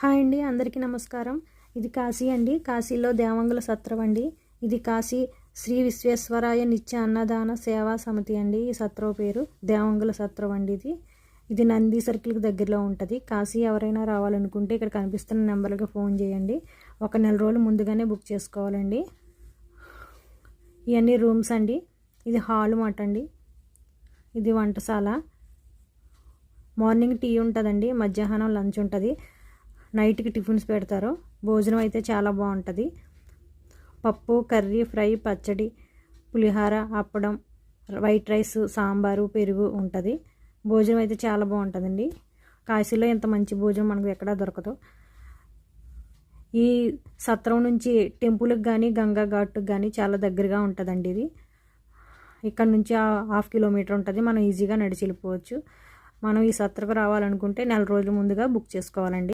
Hi అండి అందరికీ నమస్కారం. ఇది కాశీ అండి కాశీలో దేవంగుల సత్రం అండి. ఇది కాశీ శ్రీ విశ్వేశ్వరాయ నిత్య అన్నదాన సేవా సమితి అండి. ఈ సత్రం పేరు దేవంగుల సత్రం అండి ఇది. ఇది నంది సర్కిల్కి దగ్గరలో ఉంటుంది. కాశీ ఎవరైనా రావాలనుకుంటే ఇక్కడ కనిపిస్తున్న నెంబర్కి ఫోన్ చేయండి. ఒక నెల రోజులు ముందుగానే బుక్ చేసుకోవాలండి. ఇవన్నీ రూమ్స్ అండి. ఇది హాల్ మాట అండి. ఇది వంటశాల. మార్నింగ్ టీ ఉంటుందండి మధ్యాహ్నం లంచ్ ఉంటుంది. నైట్కి టిఫిన్స్ పెడతారు భోజనం అయితే చాలా బాగుంటుంది. పప్పు కర్రీ ఫ్రై పచ్చడి పులిహార అప్పడం వైట్ రైస్ సాంబారు పెరుగు ఉంటుంది. భోజనం అయితే చాలా బాగుంటుందండి. కాశీలో ఇంత మంచి భోజనం మనకు ఎక్కడా దొరకదు. ఈ సత్రం నుంచి టెంపుల్కి కానీ గంగా ఘాట్కి కానీ చాలా దగ్గరగా ఉంటుందండి ఇది. ఇక్కడ నుంచి హాఫ్ కిలోమీటర్ ఉంటుంది. మనం ఈజీగా నడిచి వెళ్ళిపోవచ్చు మనం ఈ సత్రకు రావాలనుకుంటే నెల రోజుల ముందుగా బుక్ చేసుకోవాలండి.